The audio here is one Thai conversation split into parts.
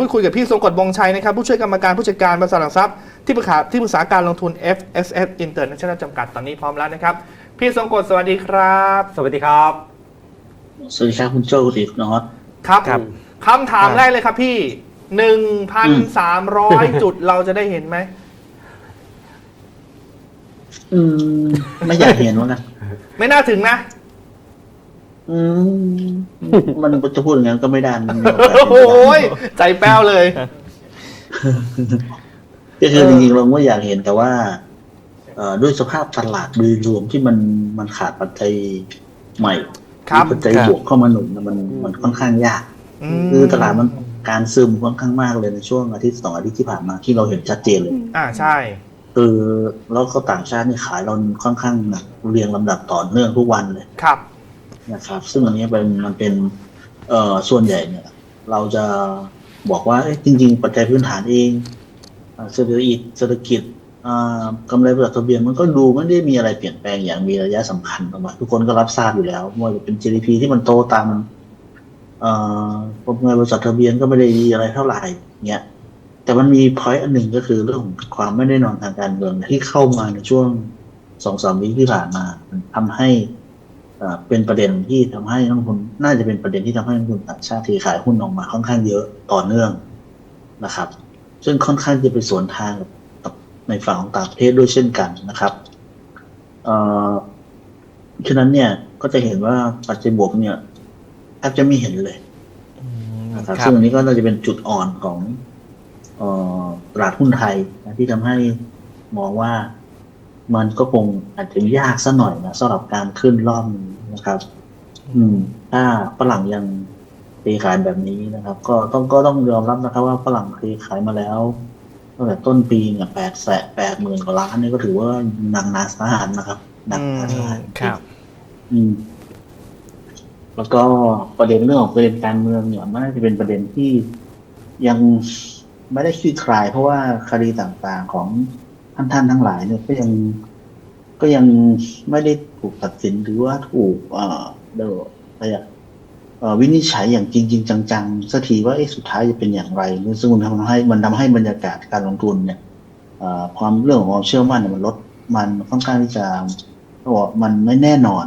พูดคุยกับพี่ทรงกฎวงชัยนะครับผู้ช่วยกรรมการผู้จัดการบริษัทหลักทรัพย์ที่ปรึกษาที่ปรึกษาการลงทุน FSF International จำกัดตอนนี้พร้อมแล้วนะครับ พี่ทรงกฎสวัสดีครับ สวัสดีครับ สวัสดีครับคุณโจ้คุณอีกนอตครับครับ คำถามแรกเลยครับพี่1,300จุดเราจะได้เห็นไหมอืม ไม่อยากเห็นว่านะไม่น่าถึงนะ อืมมันจะพูดอย่างนั้นก็ไม่ได้มันมีโอกาสโอ้เป็นโหไปยใจแป้วเลยได้ก็คือจริงๆเราก็อยากเห็นแต่ว่าเอ่อด้วยสภาพตลาดโดยรวมที่มันมันขาดปัจจัยใหม่ครับปัจจัยครับบวกเข้ามาหนุนนะมันมันค่อนข้างยากมคือตลาดมันการซึมค่อนข้างมากเลยในช่วงอาทิตย์สองอาทิตย์ที่ผ่านมาที่เราเห็นชัดเจนเลย อ่าใช่คือแล้วก็ต่างชาตินี่ขายเราค่อนข้างหนักเรียงลำดับต่อเนื่องทุกวันเลยครับ นะครับ ซึ่งอันนี้เป็นมันเป็นเอ่อส่วนใหญ่เนี่ย เราจะบอกว่าจริง ๆ ปัจจัยพื้นฐานเองเศรษฐกิจเศรษฐกิจกำไรบริษัททะเบียนมันก็ดูไม่ได้มีอะไรเปลี่ยนแปลงอย่างมีระยะสำคัญออกมาทุกคนก็รับทราบอยู่แล้วไม่ว่าจะเป็น GDP ที่มันโตตามกำไรบริษัททะเบียนก็ไม่ได้ดีอะไรเท่าไหร่เงี้ยแต่มันมีพอยต์อันหนึ่งก็คือเรื่องของความไม่แน่นอนทางการเมืองที่เข้ามาในช่วงสองสามวิที่ผ่านมามันทำให้ เอ่อเป็นประเด็นที่ทำให้นักลงทุนน่าจะเป็นประเด็นที่ทำให้นักลงทุนต่างชาติเทขายหุ้นออกมาค่อนข้างเยอะต่อเนื่องนะครับ ซึ่งค่อนข้างจะไปสวนทางกับกับในฝั่งของต่างประเทศด้วยเช่นกันนะครับเอ่อฉะนั้นเนี่ยก็จะเห็นว่าปัจจัยบวกเนี่ยแทบจะไม่เห็นเลยอืมนะครับครัซึ่บงอันนี้ก็น่าจะเป็นจุดอ่อนของเอ่อตลาดหุ้นไทยนะที่ทำให้มองว่า มันก็คงอาจจะยากสักหน่อยนะสำหรับการขึ้นรอบนี้นะครับ อืม ถ้าฝรั่งยังเทขายแบบนี้นะครับ ก็ต้องก็ต้องยอมรับนะครับ ว่าฝรั่งเทขายมาแล้วตั้งแต่ต้นปีเนี่ยแปดแสนแปดหมื่นกว่าล้านนี่ก็ถือว่าหนักหนาสาหัสนะครับหนักหนาสาหัสครับ อืม แล้วก็ประเด็นเรื่องของประเด็นการเมืองเนี่ยมันน่าจะเป็นประเด็นที่ยังไม่ได้คลี่คลาย เพราะว่าคดีต่างๆของท่านท่านๆทั้งหลายเนี่ยก็ยัง ก็ยังไม่ได้ถูกตัดสินหรือว่าถูกเอ่อเดออะไรอะวินิจฉัยอย่างจริง ๆ จังๆสักทีว่าเอ๊ะสุดท้ายจะเป็นอย่างไรซึ่งมันทำให้มันทำให้บรรยากาศการลงทุนเนี่ยเอ่อความเรื่องของความเชื่อมั่นเนี่ยมันลดมันค่อนข้างที่จะเขาบอกมันไม่แน่นอน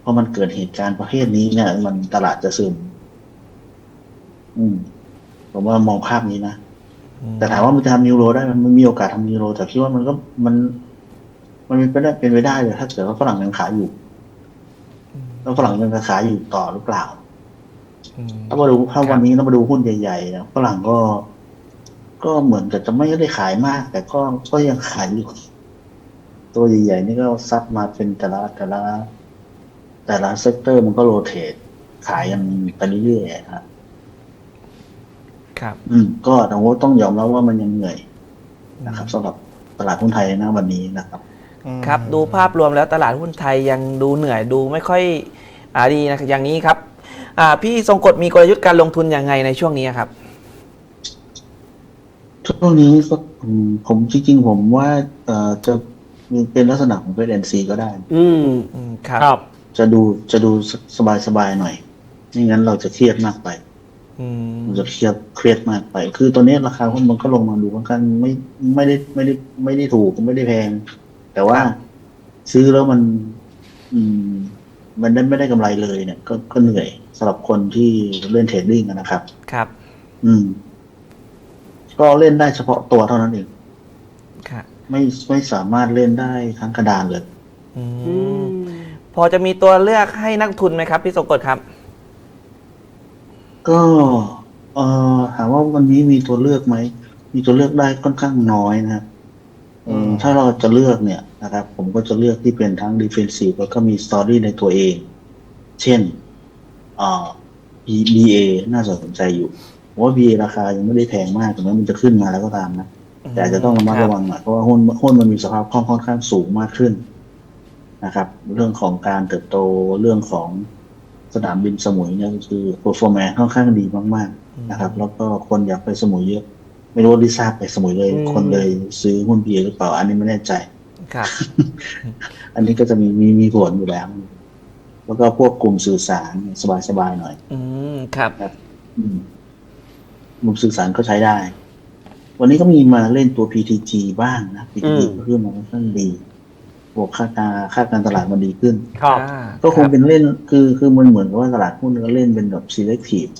เพราะมันเกิดเหตุการณ์ประเภทนี้เนี่ย มันตลาดจะซึม อืมผมว่ามองภาพนี้นะแต่ถามว่ามันจะทำนิวโรได้มันมันมีโอกาสทำนิวโรแต่คิดว่ามันก็มัน มันเป็นไปได้เป็นไปได้เลยถ้าเกิดว่าฝรั่งยังขายอยู่แล้วฝรั่งยังจะขายอยู่ต่อหรือเปล่าอืมถ้ามาดูถ้าวันนี้เรามาดูหุ้นใหญ่ๆนะฝรั่งก็ ก็เหมือนกับจะไม่ได้ขายมาก แต่ก็ก็ยังขายอยู่ ตัวใหญ่ๆนี่ก็ซัดมาเป็นแต่ละแต่ละแต่ละเซกเตอร์มันก็โรเตทขายกันไปเรื่อยๆครับครับ อืม ก็แต่ว่าต้องยอมรับว่ามันยังเหนื่อยนะครับสำหรับตลาดหุ้นไทยนะวันนี้นะครับ ครับดูภาพรวมแล้วตลาดหุ้นไทยยังดูเหนื่อยดูไม่ค่อยอ่าดีนะอย่างนี้ครับอ่าพี่ทรงกฎมีกลยุทธ์การลงทุนยังไงในช่วงนี้ครับ ช่วงนี้ก็อืมผมจริง ๆ ผมว่าเอ่อจะมีเป็นลักษณะของเป็น NC ก็ได้ อืมอืมครับครับ จะดูจะดูสบายๆหน่อยไม่งั้นเราจะเครียดมากไปอืมมันจะเครียดเครียดมากไป คือตอนนี้ราคาหุ้นมันก็ลงมาดูค่อนข้างไม่ไม่ได้ไม่ได้ไม่ได้ถูกไม่ได้แพง แต่ว่าซื้อแล้วมัน อืม มันได้ไม่ได้กำไรเลยเนี่ย ก็ก็เหนื่อยสำหรับคนที่เล่นเทรดดิ้งอะนะครับ ครับ อืม ก็เล่นได้เฉพาะตัวเท่านั้นเองครับไม่ไม่สามารถเล่นได้ทั้งกระดานเลยอือืมมพอจะมีตัวเลือกให้นักทุนไหมครับพี่ทรงกฎครับ ก็เอ่อถามว่าวันนี้มีตัวเลือกไหมมีตัวเลือกได้ค่อนข้างน้อยนะครับเออม ถ้าเราจะเลือกเนี่ยนะครับ ผมก็จะเลือกที่เป็นทั้ง defensive แล้วก็มี story ในตัวเอง เช่นเอ่อ BA น่าสนใจอยู่ผมว่า BA ราคายังไม่ได้แพงมากถึงแม้มันจะขึ้นมาแล้วก็ตามนะ แต่อาจจะต้องระมัดระวังหน่อยเพราะว่าหุ้นหุ้นมันมีสภาพคล่องค่อนข้างสูงมากขึ้นนะครับ เรื่องของการเติบโตเรื่องของสนามบินสมุยเนี่ยก็คือ performance ค่อนข้างดีมาก ๆ นะครับ แล้วก็คนอยากไปสมุยเยอะ ไม่รู้ว่าลิซ่าไปสมุยเลยอืมคนเลยซื้อหุ้นเบียหรือเปล่า อันนี้ไม่แน่ใจครับ อันนี้ก็จะมีมีมีผลอยู่แล้ว แล้วก็พวกกลุ่มสื่อสารสบายๆหน่อย อืมครับอืมมุมสื่อสารก็ใช้ได้ วันนี้ก็มีมาเล่นตัว PTG บ้างนะ PTG ก็ขึ้นมาค่อนข้างดีบวกค่าการค่าการตลาดมันดีขึ้น ครับอ่าก็คงรับเป็นเล่นคือคือมันเหมือนกับว่าตลาดหุ้นก็เล่นเป็นแบบ selective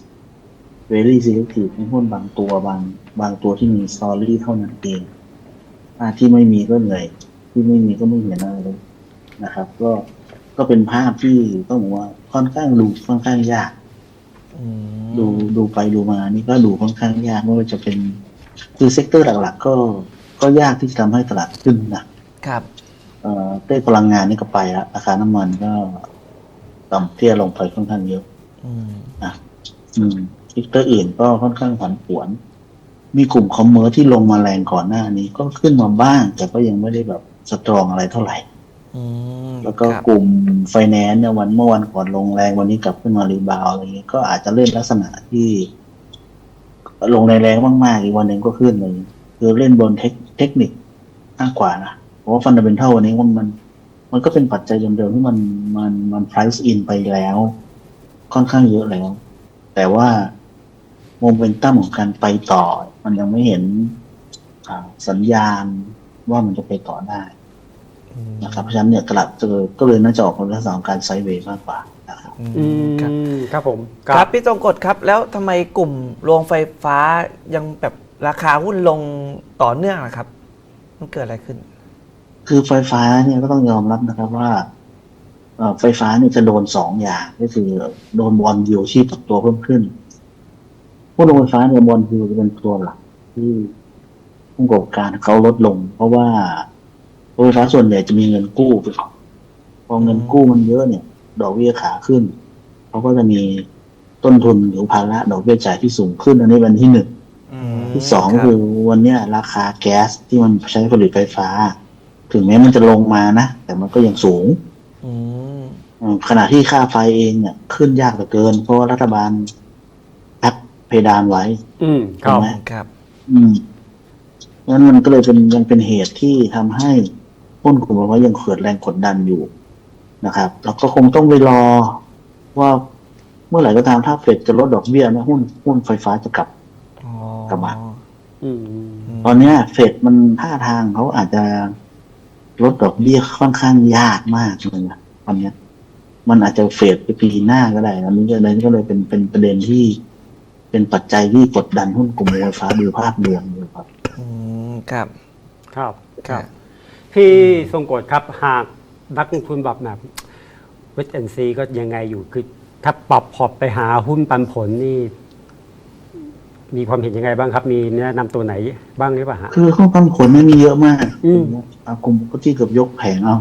very selective ในหุ้นบางตัวบางบางตัวที่มี story เท่านั้นเองอ่าที่ไม่มีก็เหนื่อย ที่ไม่มีก็ไม่เห็นอะไรเลยนะครับ ก็ก็เป็นภาพที่ต้องบอกว่าค่อนข้างดูค่อนข้างยากอืมดูดูไปดูมานี่ก็ดูค่อนข้างยากไม่ว่าจะเป็นคือเซกเตอร์หลักๆ ก็ก็ยากที่จะทำให้ตลาดขึ้นนะครับเอ่อเต้พลังงานนี่ก็ไปแล้วราคาน้ำมันก็ต่ำเตี้ยลงไปค่อนข้างเยอะ อืมนะอืม เซกเตอร์อื่นก็ค่อนข้างผันผวน มีกลุ่มคอมเมอร์ที่ลงมาแรงก่อนหน้านี้ก็ขึ้นมาบ้าง แต่ก็ยังไม่ได้แบบสตรองอะไรเท่าไหร่อืมแล้วก็ครับกลุ่มไฟแนนซ์เนี่ยวันเมื่อวันก่อนลงแรงวันนี้กลับขึ้นมารีบาวด์อะไรเงี้ยก็อาจจะเล่นลักษณะที่ลงแรงๆมากๆอีกวันหนึ่งก็ขึ้นเลยคือเล่นบนเทคเทคนิคมากกว่านะเพราะว่าฟันเดเมนทัลวันนี้มันมัน มันก็เป็นปัจจัยเดิมๆที่มันมันมัน price in ไปแล้ว ค่อนข้างเยอะแล้ว แต่ว่า โมเมนตัมของการไปต่อ มันยังไม่เห็นอ่าสัญญาณว่ามันจะไปต่อได้อืมนะครับเพราะฉะนั้นเนี่ยตลาดเจอก็เลยน่าจะออกในลักษณะของการไซด์เวย์มากกว่านะครับอือืมครับมครับผม ครับพี่จงกฎครับ แล้วทำไมกลุ่มโรงไฟฟ้ายังแบบราคาหุ้นลงต่อเนื่องล่ะครับ มันเกิดอะไรขึ้น คือไฟฟ้าเนี่ยก็ต้องยอมรับนะครับว่าเอ่อไฟฟ้าเนี่ยจะโดนสองอย่างก็คือโดนบอลยูที่ปรับตัวเพิ่มขึ้น พวกโรงไฟฟ้าเนี่ยบอลยูจะเป็นตัวหลักที่ผู้ประกอบการเขาลดลง เพราะว่าโรงไฟฟ้าส่วนใหญ่จะมีเงินกู้ไปก่อนพอเงินกู้มันเยอะเนี่ย ดอกเบี้ยขาขึ้นเขาก็จะมีต้นทุนหรือภาระดอกเบี้ยจ่ายที่สูงขึ้น อันนี้เป็นที่หนึ่งอืมที่สองครับคือวันเนี้ย ราคาแก๊สที่มันใช้ผลิตไฟฟ้า ถึงแม้มันจะลงมานะ แต่มันก็ยังสูงอืมอืมขณะที่ค่าไฟเองเนี่ย ขึ้นยากเหลือเกิน เพราะว่ารัฐบาลแอป เพดานไว้อืมครับถูกไหมครับ อืมงั้นมันก็เลยเป็นยังเป็นเหตุที่ทำให้หุ้นกลุ่มไฟฟ้ายังเกิดแรงกดดันอยู่นะครับแล้วก็คงต้องไปรอว่าเมื่อไหร่ก็ตามถ้าเฟดจะลดดอกเบี้ยนะหุ้นหุ้นไฟฟ้าจะกลับ อ๋อกลับมา อืมตอนเนี้ยเฟดมันท่าทางเขาอาจจะลดดอกเบี้ยค่อนข้างยากมากเลยนะตอนเนี้ย มันอาจจะเฟดไปปีหน้าก็ได้อันนี้ก็เลยก็เลยเป็นเป็นประเด็นที่ เป็นปัจจัยที่กดดันหุ้นกลุ่มโรงไฟฟ้าโดยภาพรวมเลยครับ อืมครับครับ ครับ ครับ พี่ทรงกฎครับหากนักลงทุนแบบแบบเวทแอนซีก็ยังไงอยู่คือ ถ้าปรับพอร์ตไปหาหุ้นปันผลนี่ มีความเห็นยังไงบ้างครับ มีแนะนำตัวไหนบ้างหรือเปล่าฮะ คือข้อปันผลไม่มีเยอะมากอืม อะกลุ่มก็ที่เกือบยกแผงเอา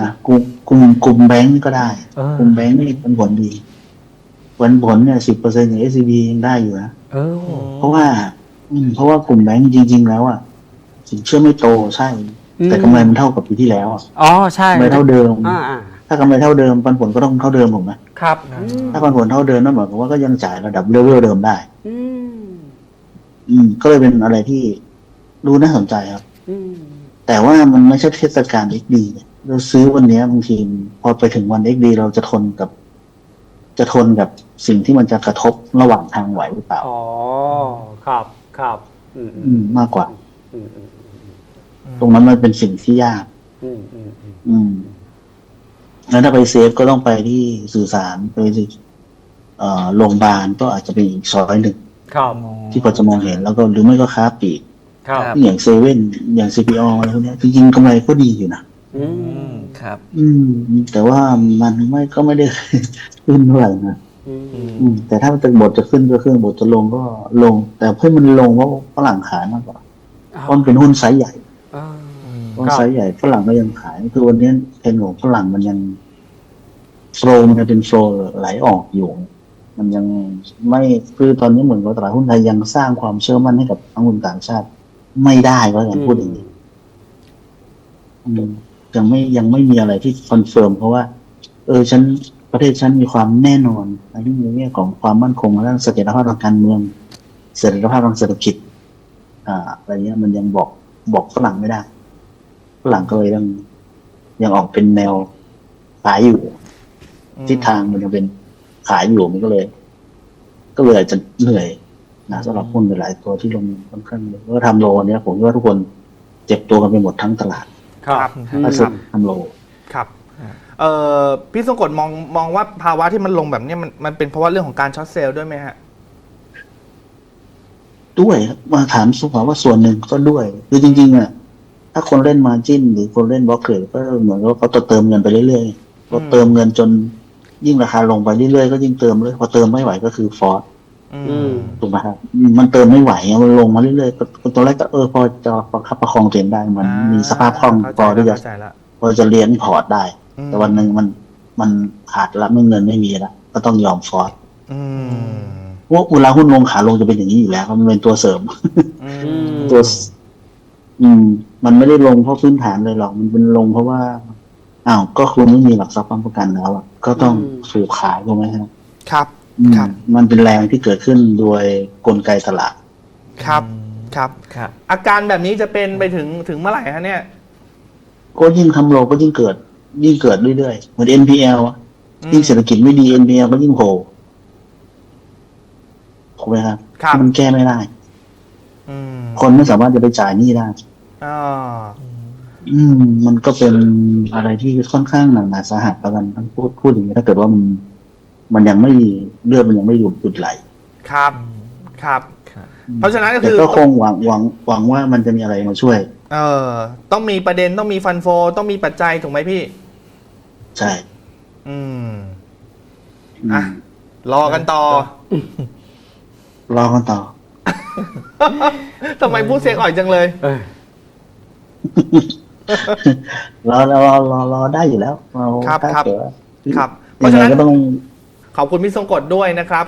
นะกลุ่มกลุ่มกลุ่มแบงก์นี่ก็ได้ เออ กลุ่มแบงก์นี่ปันผลดี ปันผลเนี่ยสิบเปอร์เซ็นต์อย่าง s อ b ยังได้อยู่นะเออ เพราะว่า อืมเพราะว่ากลุ่มแบงก์จริง ๆ แล้วอะสินเชื่อไม่โตใช่แต่กำไรมันเท่ากับปีที่แล้วอะอ๋อใช่กำไรเท่าเดิม อ่าอ่าถ้ากำไรเท่าเดิมปันผลก็ต้องเท่าเดิมถูกไหมครับถ้าปันผลเท่าเดิมนั่นหมายความว่าก็ยังจ่ายระดับเลเวลเดิมได้ อืมอืม ก็เลยเป็นอะไรที่ดูน่าสนใจครับ อืมแต่ว่ามันไม่ใช่เทศกาล XD เนี่ยเราซื้อวันเนี้ยบางทีพอไปถึงวัน XD เราจะทนกับ จะทนกับสิ่งที่มันจะกระทบระหว่างทางไหวหรือเปล่า อ๋อ ครับ ครับ อืมอืมมากกว่า อืมอืมตรงนั้นมันเป็นสิ่งที่ยาก อืมอืมอืมอืมแล้วถ้าไปเซฟก็ต้องไปที่สื่อสารไปที่เอ่อโรงพยาบาลก็อาจจะเป็นอีกซอยหนึ่งครับ ที่พอจะมองเห็นแล้วก็หรือไม่ก็ค้าปลีกครับครับอย่างเซเว่นอย่าง CPO อะไรพวกเนี้ยจริงๆกำไรก็ดีอยู่นะ อือืมมครับ อืม แต่ว่ามันไม่ก็ไม่ได้ขึ้นเท่าไหร่นะอืมอืม แต่ถ้ามันจะบทจะขึ้นก็ขึ้นบทจะลงก็ลง แต่เพื่อมันลงเพราะฝรั่งขายมากกว่าเพราะมันเป็นหุ้นไซส์ใหญ่อ่าอืมหุ้นไซส์ใหญ่ฝรั่งก็ยังขายคือวันนี้เทรนด์ของฝรั่งมันยังโฟลมันจะเป็นโฟลไหลออกอยู่ มันยังไม่คือตอนนี้เหมือนกับตลาดหุ้นไทยยังสร้างความเชื่อมั่นให้กับนักลงทุนต่างชาติ ไม่ได้ก็อย่างพูดอย่างนี้อืม ยังไม่ยังไม่มีอะไรที่คอนเฟิร์มเพราะว่า เออฉันประเทศฉันมีความแน่นอนในเรื่องนแง่ของความมั่นคงและเสถียรภาพทางการเมือง เสถียรภาพทางเศรษฐกิจ อ่าอะไรเงี้ยมันยังบอกบอกฝรั่งไม่ได้ฝรั่งก็เลยยังยังออกเป็นแนวขายอยู่ทิศทางมันยังเป็นขายอยู่มันก็เลย ก็เลยอาจจะเหนื่อยนะสำหรับหุ้นหลายตัวที่ลงค่อนข้างเยอะก็ทำโลเนี้ยผมว่าทุกคนเจ็บตัวกันไปหมดทั้งตลาด ครับอืมถ้าคสุรัดบทำโล ครับเอ่อพี่ทรงกฎมองมองว่าภาวะที่มันลงแบบเนี้ยมันมันเป็นเพราะว่าเรื่องของการช็อตเซลล์ด้วยไหมฮะ ด้วยครับมาถามสุภาว่าส่วนหนึ่งก็ด้วย คือจริงๆอะถ้าคนเล่นมาจิ้นหรือคนเล่นบล็อกเกอร์ก็เหมือนว่าเขาจะเติมเงินไปเรื่อยๆพอเติมเงินจนยิ่งราคาลงไปเรื่อยๆก็ยิ่งเติมเลยพอเติมไม่ไหวก็คือฟอร์สอือืมม ถูกไหมครับมันเติมไม่ไหวไงมันลงมาเรื่อยๆก็ก็ตัวแรกก็เออพอจะประคับประคองตัวเองได้มันมีสภาพคล่องเข้าพอที่จะเข้าใจแล้วพอจะเลี้ยงพอร์ตได้อืมแต่วันหนึ่งมันมันขาดแล้วไม่เงินไม่มีแล้วก็ต้องยอมฟอร์สอืมเพราะเวลาหุ้นลงขาลงจะเป็นอย่างนี้อยู่แล้วมันเป็นตัวเสริมอือืมมตัวอืม มันไม่ได้ลงเพราะพื้นฐานเลยหรอกมันเป็นลงเพราะว่าอ้าวก็คุณไม่มีหลักทรัพย์ค้ำประกันแล้วอะก็ต้องอืมสูบขายถูกไหมครับครับอืม ครับ มันเป็นแรงที่เกิดขึ้นโดยกลไกตลาดครับครับ ครับ อาการแบบนี้จะเป็นไปถึงถึงเมื่อไหร่ฮะเนี่ย ก็ยิ่งทำโลก็ยิ่งเกิด ยิ่งเกิดเรื่อยๆเหมือน NPL อะอืม ยิ่งเศรษฐกิจไม่ดี NPL ก็ยิ่งโผล่ถูกไหมครับครับ มันแก้ไม่ได้ อืมคนไม่สามารถจะไปจ่ายหนี้ได้ อ่าอืม มันก็เป็นอะไรที่ค่อนข้างหนักหนาสาหัสแล้วกันทั้งพูดพูดอย่างนี้ถ้าเกิดว่ามันมันยังไม่ เลือดมันยังไม่หยุดหยุดไหลครับครับครับเพราะฉะนั้นก็แต่คือก็คงหวังหวังหวังว่ามันจะมีอะไรมาช่วย เออต้องมีประเด็นต้องมีฟันโฟ ต้องมีปัจจัยถูกไหมพี่ ใช่อืม อืมอะ รอกันต่อ รอกันต่อ ทำไมพูดเสียงอ่อยจังเลย เออ รอรอรอรอได้อยู่แล้วเราครับถ้าครับเกิดว่าครับ เพยัราะงฉะไงนั้นก็ต้อง ขอบคุณพี่ทรงกฎด้วยนะครับ